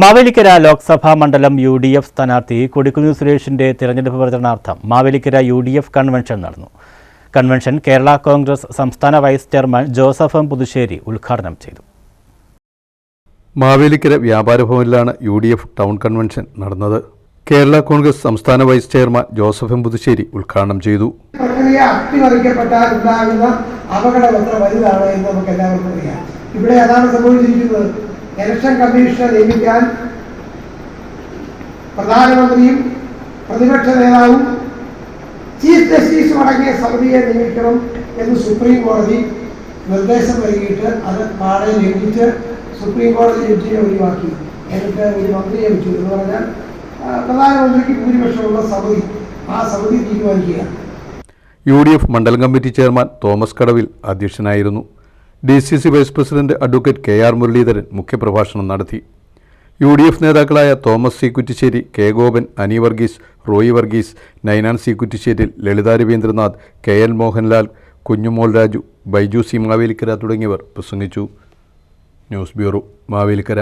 മാവേലിക്കര ലോക്സഭാ മണ്ഡലം U D F സ്ഥാനാർത്ഥി കൊടിക്കുന്നിൽ സുരേഷിന്റെ തിരഞ്ഞെടുപ്പ് പ്രചരണാർത്ഥം Mavelikara U D F convention നടന്നു. കൺവെൻഷൻ കേരള കോൺഗ്രസ് സംസ്ഥാന vice chairman Joseph M Puthussery ഉദ്ഘാടനം ചെയ്തു. മാവേലിക്കര വ്യാപാര ഭവനിലാണ് U D F town convention നടന്നത്. കേരള കോൺഗ്രസ് സംസ്ഥാന vice chairman Joseph M Puthussery ഉദ്ഘാടനം ചെയ്തു. പ്രക്രിയ അട്ടിമറിക്കപ്പെട്ടാൽ ഉണ്ടാകുന്ന അപകടം എത്ര വലുതാണ് എന്ന് നമുക്ക് എല്ലാവർക്കും അറിയാം. ഇവിടെ അതാണ് സംഭവിച്ചിരിക്കുന്നത്. ഇലക്ഷൻ കമ്മീഷനെ നിയമിക്കാൻ പ്രധാനമന്ത്രിയും പ്രതിപക്ഷ നേതാവും ചീഫ് ജസ്റ്റിസും അടങ്ങിയ സമിതിയെ നിയമിക്കണം എന്ന് സുപ്രീം കോടതി നിർദ്ദേശം നൽകിയിട്ട് അത് പാടെ ലംഘിച്ച് സുപ്രീം കോടതി ജഡ്ജിനെ ഒഴിവാക്കി. എന്നിട്ട് ഒരു മന്ത്രിയെ വെച്ചു എന്ന് പറഞ്ഞാൽ പ്രധാനമന്ത്രിക്ക് ഭൂരിപക്ഷമുള്ള സമിതി ആ സമിതി തീരുമാനിക്കുക യു ഡി എഫ് മണ്ഡലം കമ്മിറ്റി ചെയർമാൻ തോമസ് കടവിൽ അധ്യക്ഷനായിരുന്നു. D C C vice president advocate K R Muraleedharan മുഖ്യപ്രഭാഷണം നടത്തി. യു ഡി എഫ് നേതാക്കളായ Thomas C Kuttissery K Gopan Ani Varghese Roy Varghese Ninan C Kuttissery Lalitha Raveendranath K L Mohanlal Kunjumol Raju Baiju C Mavelikara തുടങ്ങിയവർ പ്രസംഗിച്ചു. News bureau Mavelikara.